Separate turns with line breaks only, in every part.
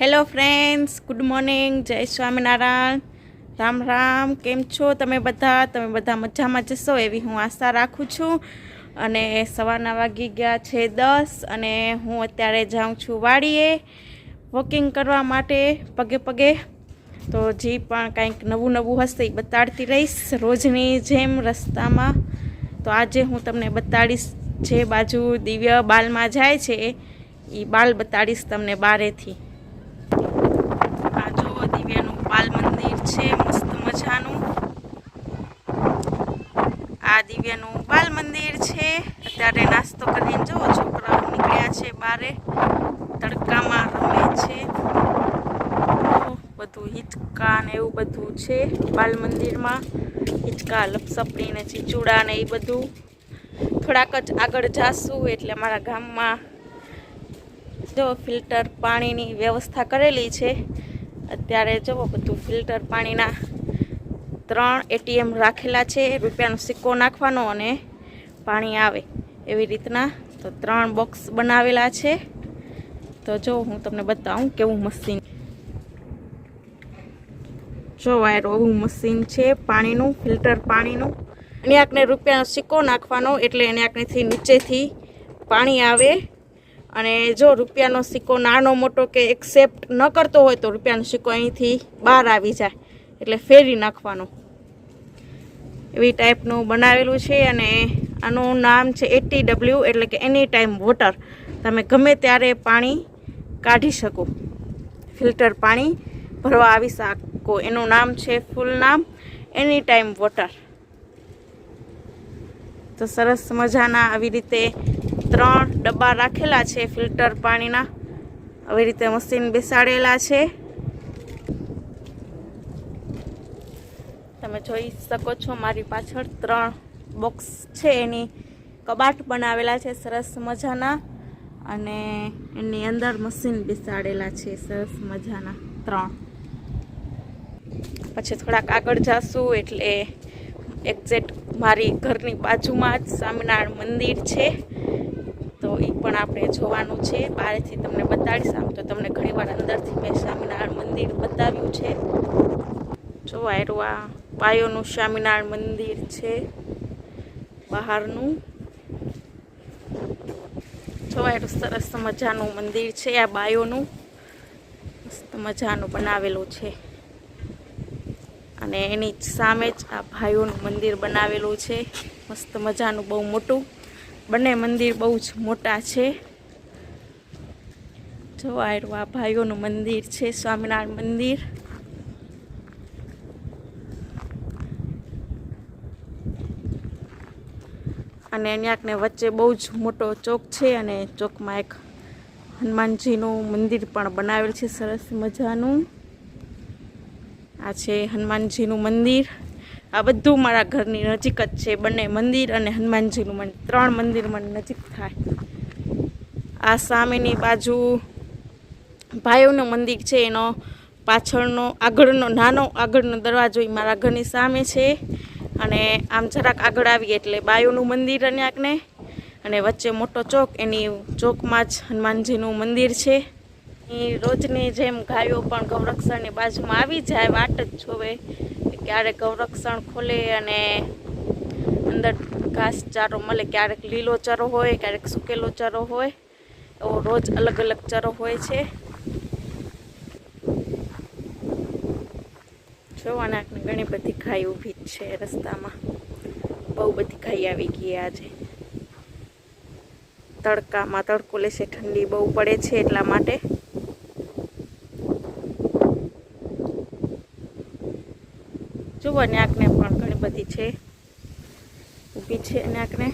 Hello friends good morning જય સ્વામિનારાયણ રામ રામ કેમ છો તમે બધા તમે બધા મજામાં જશો એવી હું આશા રાખું છું. અને સવારના વાગી ગયા છે દસ અને હું અત્યારે જાઉં છું વાડીએ વોકિંગ કરવા માટે પગે પગે. તો જે પણ કંઈક નવું નવું હશે એ બતાડતી રહીશ રોજની જેમ રસ્તામાં. તો આજે હું તમને બતાડીશ જે બાજુ દિવ્ય બાલમાં જાય છે એ બાલ બતાડીશ તમને બારેથી. બાલ મંદિર છે, મસ્ત મજાનું. આ દિવ્યાનું બાલ મંદિર છે. અત્યારે નાસ્તો કરીને જુઓ, છોકરાઓ નીકળ્યા છે બારે. તડકામાં રમે છે. બધું હિચકા ને એવું બધું છે બાલ મંદિરમાં. હિચકા, લપસપડી ને ચીચુડા ને એ બધું. થોડાક જ આગળ જાશું એટલે અમારા ગામમાં જો ફિલ્ટર પાણીની વ્યવસ્થા કરેલી છે. અત્યારે જુઓ બધું ફિલ્ટર પાણીના ત્રણ એટીએમ રાખેલા છે, રૂપિયાનો સિક્કો નાખવાનો અને પાણી આવે એવી રીતના. તો ત્રણ બોક્સ બનાવેલા છે. તો જો, હું તમને બતાવું કેવું મશીન જો વાયર એવું મશીન છે પાણીનું, ફિલ્ટર પાણીનું. અને આકને રૂપિયાનો સિક્કો નાખવાનો, એટલે એને આકનેથી નીચેથી પાણી આવે. અને જો રૂપિયાનો સિક્કો નાનો મોટો કે એક્સેપ્ટ ન કરતો હોય તો રૂપિયાનો સિક્કો અહીંથી બહાર આવી જાય. એટલે ફેરી નાખવાનો. એવી ટાઈપનું બનાવેલું છે અને આનું નામ છે એટી ડબલ્યુ એટલે કે એની ટાઈમ વોટર તમે ગમે ત્યારે પાણી કાઢી શકો. ફિલ્ટર પાણી ભરવા આવી શકો. એનું નામ છે ફૂલ નામ એની ટાઈમ વોટર તો સરસ મજાના આવી રીતે ત્રણ ડબ્બા રાખેલા છે ફિલ્ટર પાણીના. આવી રીતે મશીન બેસાડેલા છે. તમે જોઈ શકો છો મારી પાછળ ત્રણ બોક્સ છે. એની કબાટ બનાવેલા છે સરસ મજાના. અને એની અંદર મશીન બેસાડેલા છે સરસ મજાના ત્રણ. પછી થોડાક આગળ જાશું એટલે એક્ઝેક્ટ મારી ઘરની બાજુમાં જ સ્વામિનારાયણ મંદિર છે. એ પણ આપણે જોવાનું છે. બહારથી તમને બતાડીશ. આમ તો તમને ઘણીવાર અંદરથી મેં સ્વામિનારાયણ મંદિર બતાવ્યું છે. જોવાયેલું આ પાયોનું સ્વામિનારાયણ મંદિર છે. બહારનું. જોવાયેલું સરસ મજાનું મંદિર છે. આ બાયોનું. મસ્ત મજાનું બનાવેલું છે. અને એની સામે જ આ ભાઈઓનું મંદિર બનાવેલું છે. મસ્ત મજાનું બહુ મોટું. બંને મંદિર બહુ જ મોટા છે. જોવાયેલું આ ભાઈઓનું મંદિર છે, સ્વામિનારાયણ મંદિર. અને અહીંયાકને વચ્ચે બહુ જ મોટો ચોક છે અને ચોકમાં એક હનુમાનજીનું મંદિર પણ બનાવેલ છે, સરસ મજાનું. આ છે હનુમાનજીનું મંદિર. આ બધું મારા ઘરની નજીક જ છે. બંને મંદિર અને હનુમાનજીનું મંદિર. ત્રણ મંદિર મને નજીક થાય. આ સામેની બાજુ ભાઈઓનું મંદિર છે. એનો પાછળનો, આગળનો, નાનો આગળનો દરવાજો એ મારા ઘરની સામે છે. અને આમ જરાક આગળ આવીએ એટલે બાયોનું મંદિર અને આકને અને વચ્ચે મોટો ચોક, એની ચોકમાં જ હનુમાનજીનું મંદિર છે. એ રોજની જેમ ગાયો પણ ગૌરક્ષણની બાજુમાં આવી જાય, વાટ જ જોવે ક્યારેક ગૌરક્ષણ ખોલે અને અંદર ઘાસ ચારો મળે, ક્યારેક લીલો ચરો હોય, ક્યારેક સૂકેલો ચરો હોય, એવો રોજ અલગ અલગ ચરો હોય છે. જોવાના ઘણી બધી ખાઈ ઊભી જ છે રસ્તામાં. બહુ બધી ખાઈ આવી ગઈ આજે. તડકામાં તડકો લેશે, ઠંડી બહુ પડે છે એટલા માટે. જુઓ ન્યાકને પણ ઘણી બધી છે, ઊભી છે ન્યાકને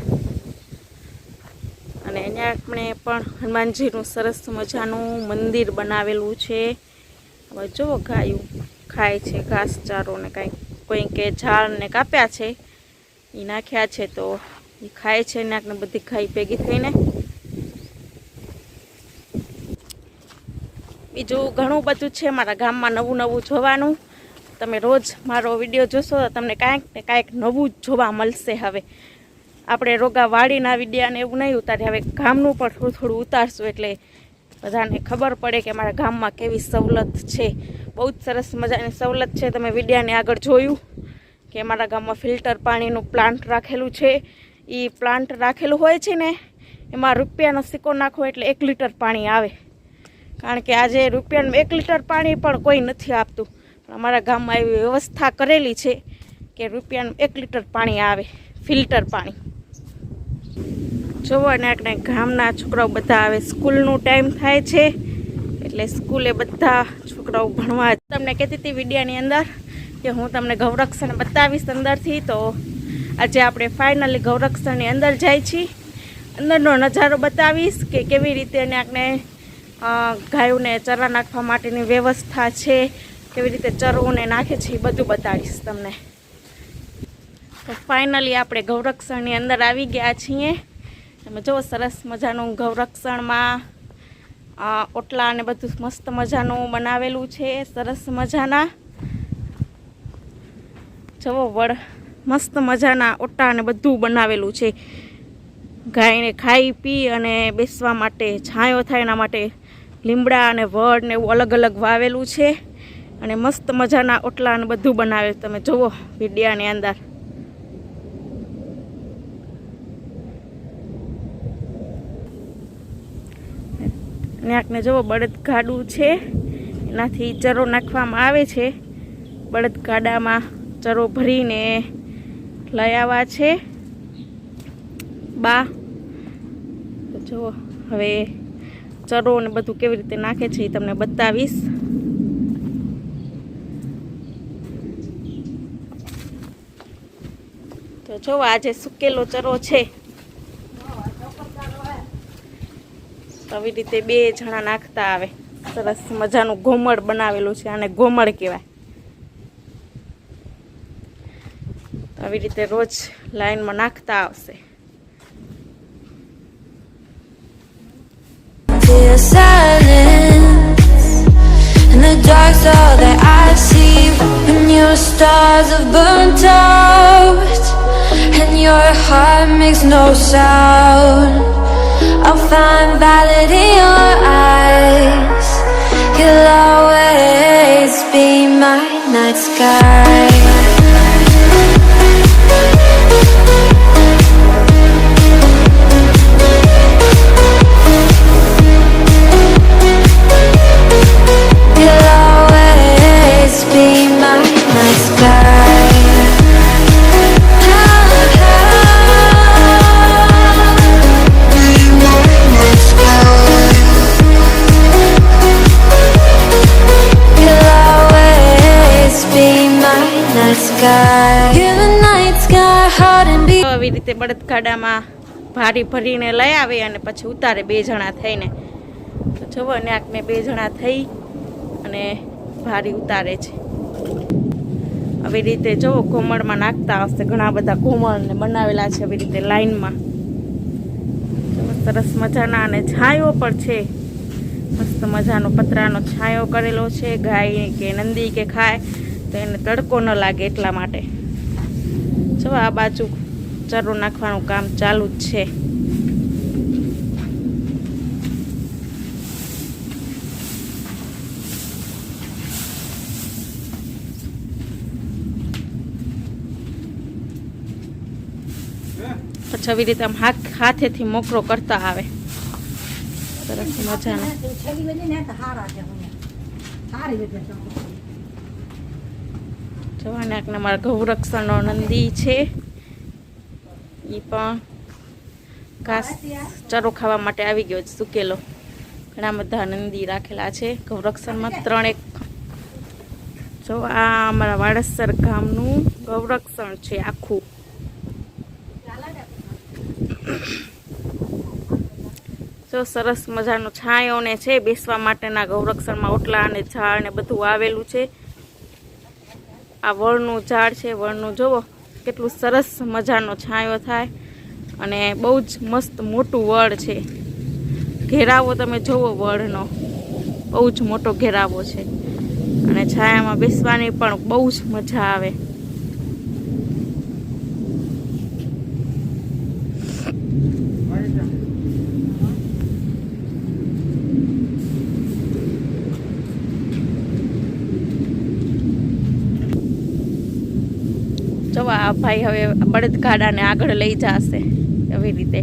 અને ન્યાકને પણ હનુમાનજીનું સરસ મજાનું મંદિર બનાવેલું છે. હવે જુઓ ગાયું ખાય છે, ઘાસચારો ને કાંઈક કોઈ કે ઝાડને કાપ્યા છે એ નાખ્યા છે તો એ ખાય છે નાકને બધી ખાઈ ભેગી થઈને. બીજું ઘણું બધું છે મારા ગામમાં નવું નવું જોવાનું. તમે રોજ મારો વીડિયો જોશો તો તમને કાંઈક ને કાંઈક નવું જ જોવા મળશે હવે. આપણે રોગા વાળીના વિડીયાને એવું નહીં ઉતારીએ, હવે ગામનું પણ થોડું થોડું ઉતારશું એટલે બધાને ખબર પડે કે અમારા ગામમાં કેવી સવલત છે. બહુ જ સરસ મજાની સવલત છે. તમે વિડીયાને આગળ જોયું કે અમારા ગામમાં ફિલ્ટર પાણીનું પ્લાન્ટ રાખેલું છે. એ પ્લાન્ટ રાખેલું હોય છે ને, એમાં રૂપિયાનો સિક્કો નાખો એટલે એક લીટર પાણી આવે. કારણ કે આજે રૂપિયાનું એક લીટર પાણી પણ કોઈ નથી આપતું. અમારા ગામમાં એવી વ્યવસ્થા કરેલી છે કે રૂપિયાનું એક લીટર પાણી આવે, ફિલ્ટર પાણી. જોવો અને આપણે ગામના છોકરાઓ બધા આવે સ્કૂલનું ટાઈમ થાય છે, એટલે સ્કૂલે બધા છોકરાઓ ભણવા તમને કહેતી હતી વિડીયાની અંદર કે હું તમને ગૌરક્ષણ બતાવીશ અંદરથી, તો આજે આપણે ફાઇનલી ગૌરક્ષણની અંદર જાય છીએ. અંદરનો નજારો બતાવીશ કે કેવી રીતે એને આપણે ગાયોને ચરા નાખવા માટેની વ્યવસ્થા છે કેવી રીતે ચરવું ને નાખે છે એ બધું બતાવીશ તમને. તો ફાઇનલી આપણે ગૌરક્ષણની અંદર આવી ગયા છીએ. તમે જુઓ, સરસ મજાનું ગૌરક્ષણમાં ઓટલા અને બધું મસ્ત મજાનું બનાવેલું છે, સરસ મજાના. જવો વડ મસ્ત મજાના ઓટા અને બધું બનાવેલું છે. ગાયને ખાઈ પી અને બેસવા માટે, છાંયો થાય એના માટે લીમડા અને વડ ને એવું અલગ અલગ વાવેલું છે. અને મસ્ત મજાના ઓટલા અને બધું બનાવે. તમે જુઓ ભીડિયાની અંદર. ને આકને જુઓ બળદ ગાડું છે. એનાથી ચરો નાખવામાં આવે છે. બળદ ગાડામાં ચરો ભરીને લઈ આવ્યા છે. બા જુઓ હવે ચરો ને બધું કેવી રીતે નાખે છે એ તમને બતાવીશ. તો જો આજે સુકેલો ચરો છે. આવી રીતે બે જણા નાખતા આવે. સરસ મજાનું ગોમળ બનાવેલું છે, આને ગોમળ કહેવાય. આવી રીતે રોજ લાઈનમાં નાખતા આવશે.
Stars have burnt out. And your heart makes no sound. I'll find valid in your eyes. You'll always be my night sky.
ભારી ભરીને લઈ આવે અને પછી ઉતારે બે જણા થઈને. તો જુઓ ને આંખને બે જણા થઈ અને ભારી ઉતારે છે. આવી રીતે જુઓ ઘુમડમાં નાખતા હશે. ઘણા બધા ઘુમળને બનાવેલા છે આવી રીતે લાઈનમાં. સરસ મજાના અને છાંયો પણ છે. મસ્ત મજાનો પતરાનો છાંયો કરેલો છે. ગાય કે નંદી કે ખાય, તો એને તડકો ન લાગે એટલા માટે. જો આ બાજુ ચરો નાખવાનું કામ ચાલુ જ છે. પછી આવી રીતે આમ હાથ હાથેથી મોકરો કરતા આવે. સરસ મજાનો. જવાના મારા ગૌરક્ષણનો નંદી છે. એ પણ ઘાસ ચરો ખાવા માટે આવી ગયો છે, સુકેલો. ઘણા બધા નંદી રાખેલા છે. ગૌરક્ષણમાં ત્રણેક. જો આ અમારા વાડસર ગામનું ગૌરક્ષણ છે આખું. જો સરસ મજાનો છાંયો ને છે, બેસવા માટેના ગૌરક્ષણમાં ઓટલા અને ઝાડ ને બધું આવેલું છે. આ વળનું ઝાડ છે, વળનું જુઓ કેટલું સરસ મજાનો છાંયો થાય અને બહુ જ મસ્ત મોટું વડ છે. ઘેરાવો તમે જુઓ વડનો. બહુ જ મોટો ઘેરાવો છે. અને છાયામાં બેસવાની પણ બહુ જ મજા આવે. આ ભાઈ હવે બળદગાડાને આગળ લઈ જશે એવી રીતે.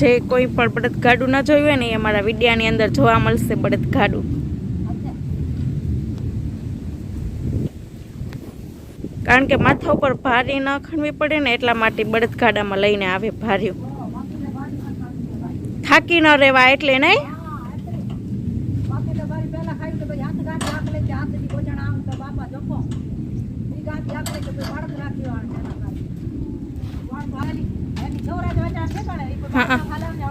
જે કોઈ પણ બળદગાડું ન જોયું હોય ને એ અમારા વિડિયાની અંદર જોવા મળશે બળદગાડું. કારણ કે માથા ઉપર ભારી ન ખણવી પડે ને એટલા માટે બળદગાડામાં લઈને આવે ભાર્યું. થાકી ન રહેવા એટલે નહીં?
બાકી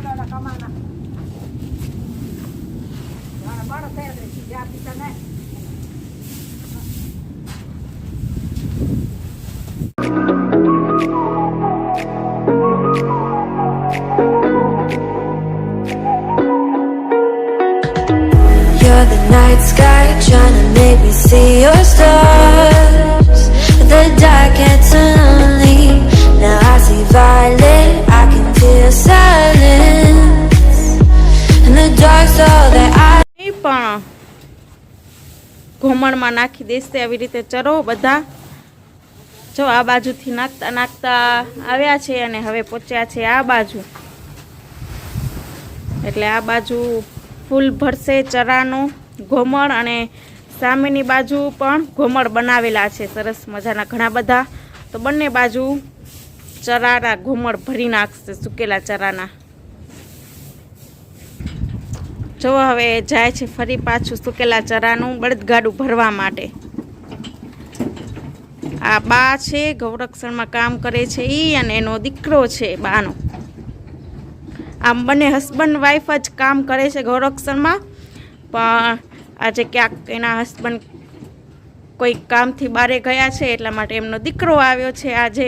night sky trying to make me see your stars. The dark gets lonely. Now I see violet, I can feel silence. And the dark's all that I
પણ ઘૂમણમાં નાખી દેશે આવી રીતે ચરો બધા જો આ બાજુથી નાખતા નાખતા આવ્યા છે અને હવે પહોંચ્યા છે આ બાજુ એટલે આ બાજુ ફૂલ ભરશે ચરાનું ઘોમળ અને સામેની બાજુ પણ ઘોમળ બનાવેલા છે. સરસ મજાના ઘણા બધા. તો બંને બાજુ ચરાના ઘોમળ ભરી નાખશે, સુકેલા ચરાના. જો હવે જાય છે ફરી પાછું સુકેલા ચરાનું બળદગાડું ભરવા માટે. આ બા છે, ગૌરક્ષણમાં કામ કરે છે એ અને એનો દીકરો છે બાનો. આમ બંને હસબન્ડ વાઈફ જ કામ કરે છે ગૌરક્ષણમાં. પણ આજે ક્યાંક એના હસબન્ડ કોઈ કામથી બારે ગયા છે, એટલા માટે એમનો દીકરો આવ્યો છે આજે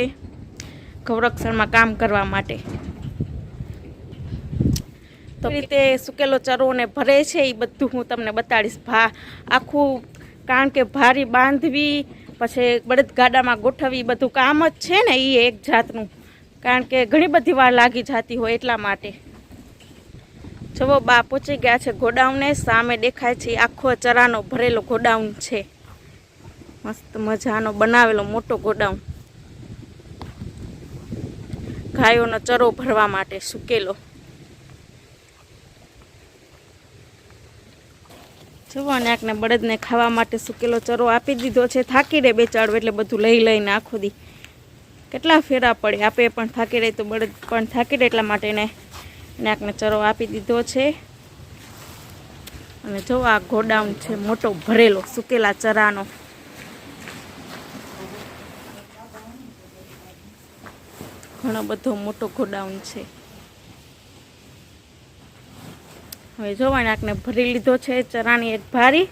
ગૌરક્ષણમાં કામ કરવા માટે. તો રીતે સુકેલો ચરો ને ભરે છે એ બધું હું તમને બતાડીશ. ભા, આખું કારણ કે ભારી બાંધવી, પછી બળદગાડામાં ગોઠવવી બધું કામ જ છે ને એ એક જાતનું. કારણ કે ઘણી બધી વાર લાગી જતી હોય એટલા માટે. જુઓ, બા પહોંચી ગયા છે ગોડાઉને. સામે દેખાય છે આખો ચરાનો ભરેલો ગોડાઉન છે. મસ્ત મજાનો બનાવેલો મોટો ગોડાઉન. ગાયોનો ચરો ભરવા માટે સુકેલો. જુઓ અને આકને બળદને ખાવા માટે સુકેલો ચરો આપી દીધો છે. થાકી રહે બેચાડો એટલે બધું લઈ લઈને આખો દી. કેટલા ફેરા પડે આપે પણ થાકી રહે તો બળદ પણ થાકી રહે એટલા માટે એને એને આકને ચરો આપી દીધો છે. અને જો આ ગોડાઉન છે, મોટો ભરેલો, સુકેલા ચરાનો. ઘણો બધો મોટો ગોડાઉન છે. હવે જોવાને આકને ભરી લીધો છે, ચરાની એક ભારી.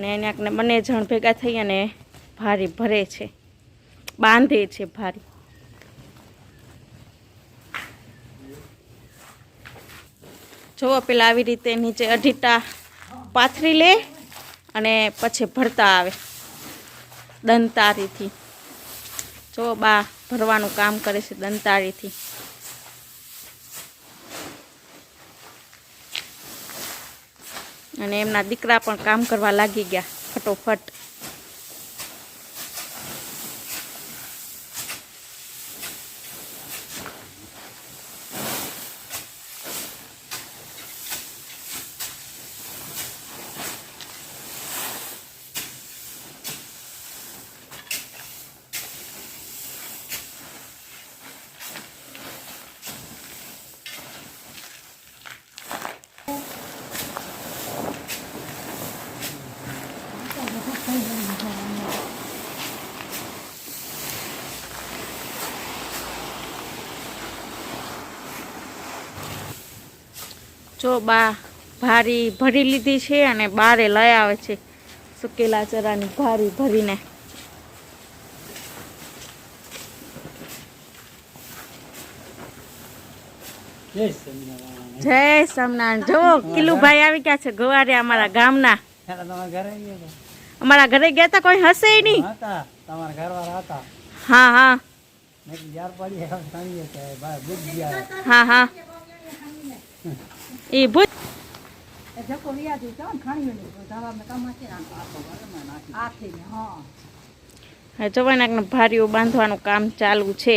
ને એને આંકને બંને જણ ભેગા થઈ અને ભારી ભરે છે. બાંધે છે ભારી. જોવો પેલા આવી રીતે નીચે અઢીટા પાથરી લે અને પછી ભરતા આવે દંતારીથી. જો બા ભરવાનું કામ કરે છે દંતારીથી. અને એમના દીકરા પણ કામ કરવા લાગી ગયા, ફટોફટ. જો બા ભારી ભરી લીધી છે અને બારે લઈ આવે છે સુકેલા ચરાની ભારી ભરીને. જય સ્વામિનારાયણ. જો કિલુભાઈ આવી ગયા છે ગવારે અમારા ગામના. અમારા ઘરે ગયા તા કોઈ હશે નહીં. હા હા. હા હા. એ ભૂત.
જકો ધાવામાં આથી હા.
જવાનાકને ભારીઓ બાંધવાનું કામ ચાલુ છે.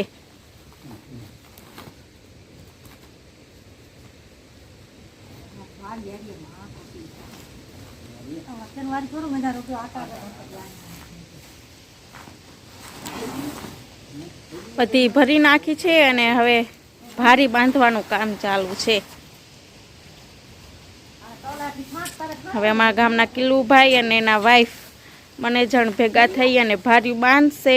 બધી
ભરી નાખી છે અને હવે ભારી બાંધવાનું કામ ચાલુ છે. હવે અમારા ગામના કિલ્લુભાઈ અને એના વાઈફ મને જણ ભેગા થઈ અને ભાર્યું બાંધશે.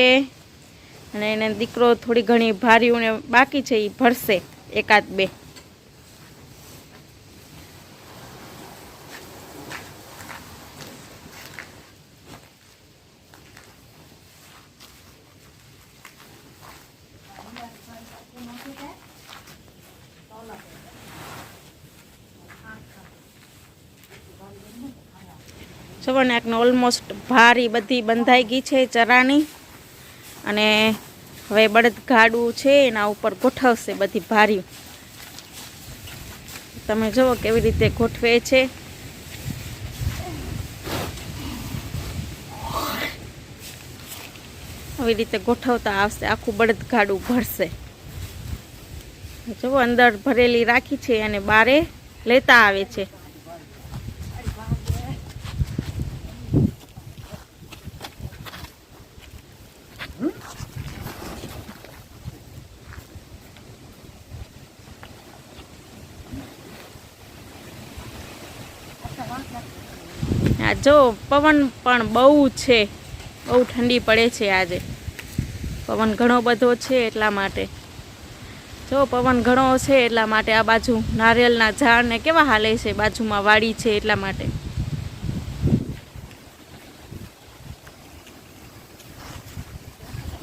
અને એને દીકરો થોડી ઘણી ભાર્યું ને બાકી છે એ ભરશે, એકાદ બે. સવર્ણાકને ઓલમોસ્ટ ભારી બધી બંધાઈ ગઈ છે ચરાની. અને હવે બળદ ગાડું છે, એના ઉપર ગોઠવશે બધી ભારી તમે જુઓ કેવી રીતે ગોઠવે છે. આવી રીતે ગોઠવતા આવશે, આખું બળદ ગાડું ભરશે. જુઓ અંદર ભરેલી રાખી છે અને બારે લેતા આવે છે આ જો પવન પણ બહુ છે, બહુ ઠંડી પડે છે આજે. પવન ઘણો બધો છે એટલા માટે. જો પવન ઘણો છે એટલા માટે આ બાજુ નારિયેલના ઝાડને કેવા હાલે છે, બાજુમાં વાડી છે એટલા માટે.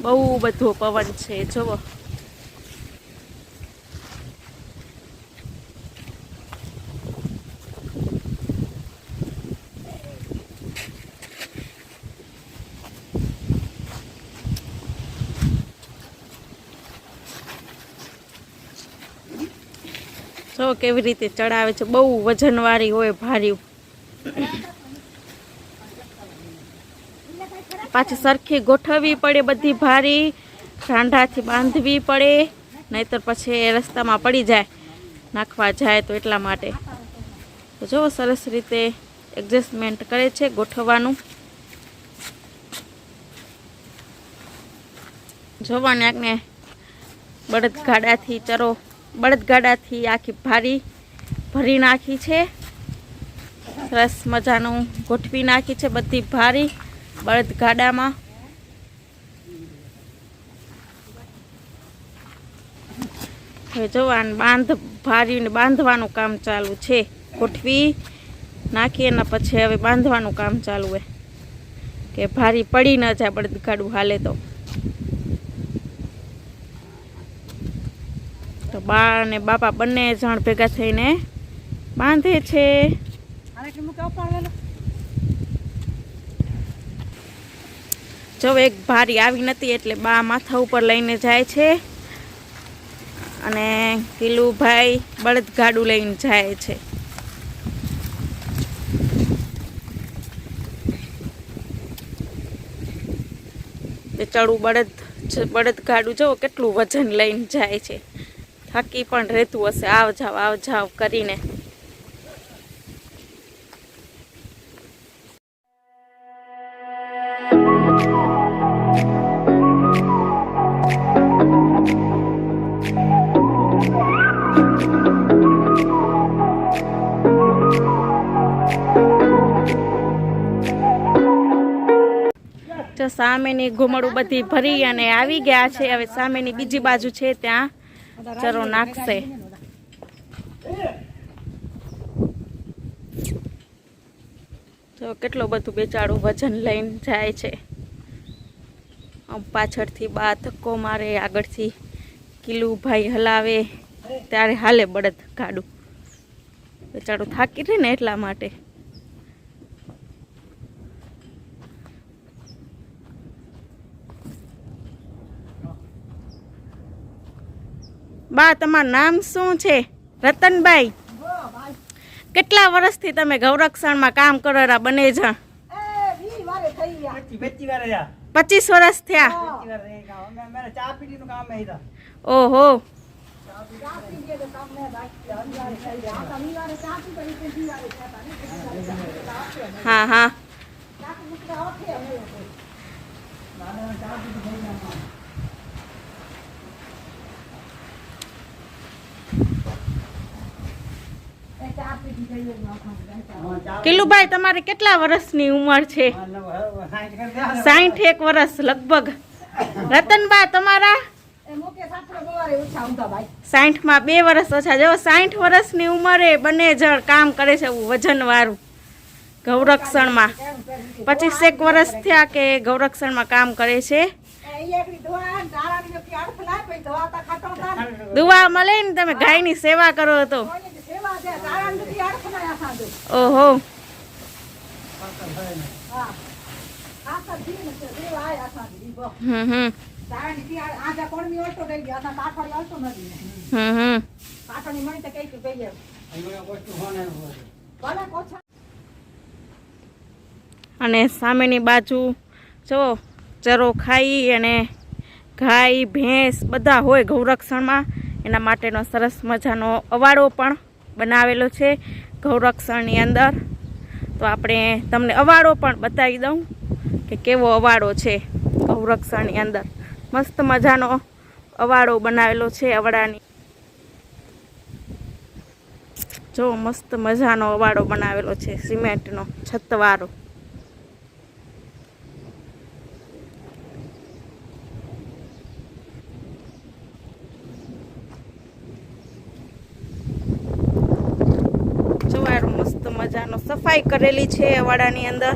બહુ બધો પવન છે જુઓ જો કેવી રીતે ચડાવે છે, બહુ વજનવાળી હોય ભારી પાછી સરખી ગોઠવવી પડે બધી ભારી રાંઢાથી બાંધવી પડે, નહીતર પછી રસ્તામાં પડી જાય, નાખવા જાય તો એટલા માટે. તો જો સરસ રીતે એડજસ્ટમેન્ટ કરે છે ગોઠવવાનું. જોવાને આને બળદ ગાડાથી ચરો બળદગાડાથી આખી ભારી ભરી નાખી છે. સરસ મજાનું ગોઠવી નાખી છે બધી ભારી બળદગાડામાં. હવે જોવાનું બાંધ ભારીને બાંધવાનું કામ ચાલુ છે. ગોઠવી નાખી એના પછી હવે બાંધવાનું કામ ચાલુ હોય કે ભારી પડી ન જાય બળદગાડું હાલે તો. બા અને બાપા બંને જણ ભેગા થઈને બાંધે છે. જો એક ભારી આવી નથી એટલે બા માથા ઉપર લઈને જાય છે. અને કિલુભાઈ બળદ ગાડું લઈને જાય છે. ચડું બળદ બળદ ગાડું જો કેટલું વજન લઈને જાય છે. થાકી પણ રહેતું હશે. આવ જાવ આવ જાવ કરીને. સામેની ઘુમડું બધી ભરી અને આવી ગયા છે. હવે સામેની બીજી બાજુ છે ત્યાં. ચરો નાખશે. તો કેટલું બધું બેચારું વજન લઈને જાય છે. પાછળથી બા ધક્કો મારે આગળથી કિલું ભાઈ હલાવે, ત્યારે હાલે બળદ ગાડું. બેચારું થાકી રહે ને એટલા માટે. બા તમારું નામ શું છે? રતનભાઈ. કેટલા વર્ષથી તમે ગૌરક્ષણમાં કામ કરો રા બને
રહ્યા.
પચીસ વર્ષ થયા?
હે
ઓહો.
હા પી ગયે તો કામ મેં બાકી અંધારે થઈ ગયા આ તો વી વારે ચા પી કરી તે વી વારે થયા હતા ને
હા હા
ચા મુકતા ઓકે અમે લોકો એ ચા પીધી ગઈ
હા, ચા
કિલુભાઈ, તમારે કેટલા વર્ષની ઉંમર છે? સાઠ એક વર્ષ લગભગ. રતનબા, તમારા?
ભાઈ
સાઠમાં બે વર્ષ ઓછા. જો સાઠ વર્ષની ઉંમરે બંને જણ કામ કરે છે વજન વાળું
કરી
પચીસેક વર્ષ થયા કે ગૌરક્ષણમાં કામ કરે છે.
દુવા
મળે ને તમે ગાયની સેવા કરો તો. ઓહો. હમ હમ. અને સામેની બાજુ, જો, ચરો ખાઈ અને ગાય, ભેંસ બધા હોય ગૌરક્ષણમાં, એના માટેનો સરસ મજાનો અવાડો પણ બનાવેલો છે ગૌરક્ષણની અંદર. તો આપણે તમને અવાડો પણ બતાવી દઉં કે કેવો અવાડો છે ગૌરક્ષણની અંદર. મસ્ત મજાનો અવાડો બનાવેલો છે અવાડાની. જો મસ્ત મજાનો અવાડો બનાવેલો છે સિમેન્ટનો છતવાળો જોવારો મસ્ત મજાનો સફાઈ કરેલી છે અવાડાની અંદર.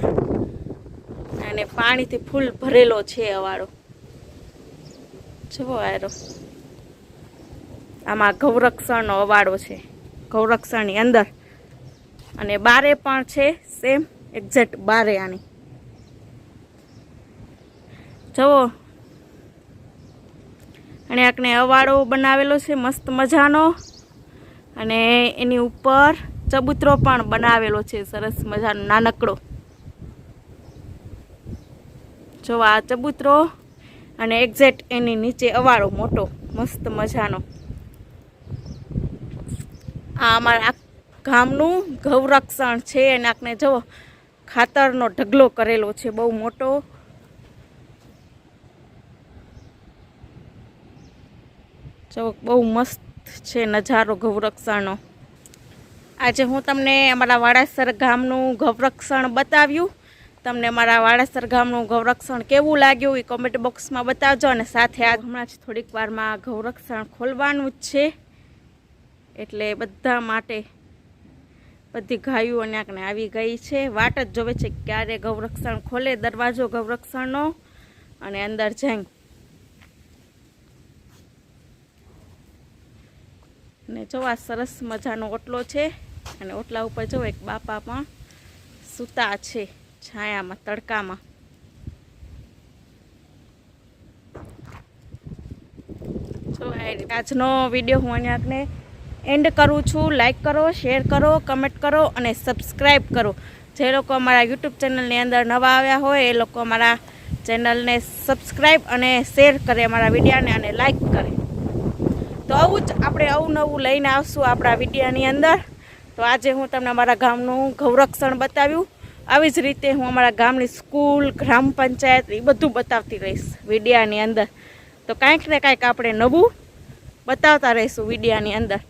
અને પાણીથી ફૂલ ભરેલો છે અવાડો. જુઓ આરો આમાં ગૌરક્ષણનો અવાડો છે. ગૌરક્ષણની અંદર. અને બારે પણ છે સેમ એક્ઝેક્ટ બારે આની. જુઓ. અને આકને અવાડો બનાવેલો છે, મસ્ત મજાનો. અને એની ઉપર ચબૂતરો પણ બનાવેલો છે. સરસ મજાનો નાનકડો. જો આ ચબૂતરો અને એક્ઝેક્ટ એની નીચે અવાળો મોટો, મસ્ત મજાનો. આ અમારા ગામનું ગૌરક્ષણ છે અને આપણે જુઓ ખાતરનો ઢગલો કરેલો છે, બહુ મોટો. જો બહુ મસ્ત છે નજારો ગૌરક્ષણનો. આજે હું તમને અમારા વાડાસર ગામનું ગૌરક્ષણ બતાવ્યું. તમને અમારા વાડાસર ગામનું ગૌરક્ષણ કેવું લાગ્યું એ કોમેન્ટ બોક્સમાં બતાવજો અને સાથે આ હમણાં જ થોડીક વારમાં ગૌરક્ષણ ખોલવાનું જ છે. એટલે બધા માટે બધી ગાયો અને આવી ગઈ છે. વાટ જ જોવે છે ક્યારે ગૌરક્ષણ ખોલે, દરવાજો ગૌરક્ષણનો અને અંદર જાય ને જો આ સરસ મજાનો ઓટલો છે અને ઓટલા ઉપર જો એક બાપા પણ સૂતા છે છાયામાં, તડકામાં. જો આજનો વીડિયો હું અહીંયાને એન્ડ કરું છું. લાઈક કરો શેર કરો કમેન્ટ કરો અને સબસ્ક્રાઈબ કરો. જે લોકો અમારા યુટ્યુબ ચેનલની અંદર નવા આવ્યા હોય, એ લોકો અમારા ચેનલને સબસ્ક્રાઈબ અને શેર કરે અમારા વિડીયાને અને કરે આવું જ આપણે આવું નવું લઈને આવશું આપણા વિડીયાની અંદર. તો આજે હું તમને અમારા ગામનું ગૌરક્ષણ બતાવ્યું. આવી જ રીતે હું અમારા ગામની સ્કૂલ, ગ્રામ પંચાયત એ બધું બતાવતી રહીશ વિડીયાની અંદર. તો કાંઈક ને કાંઈક આપણે નવું બતાવતા રહીશું વિડીયાની અંદર.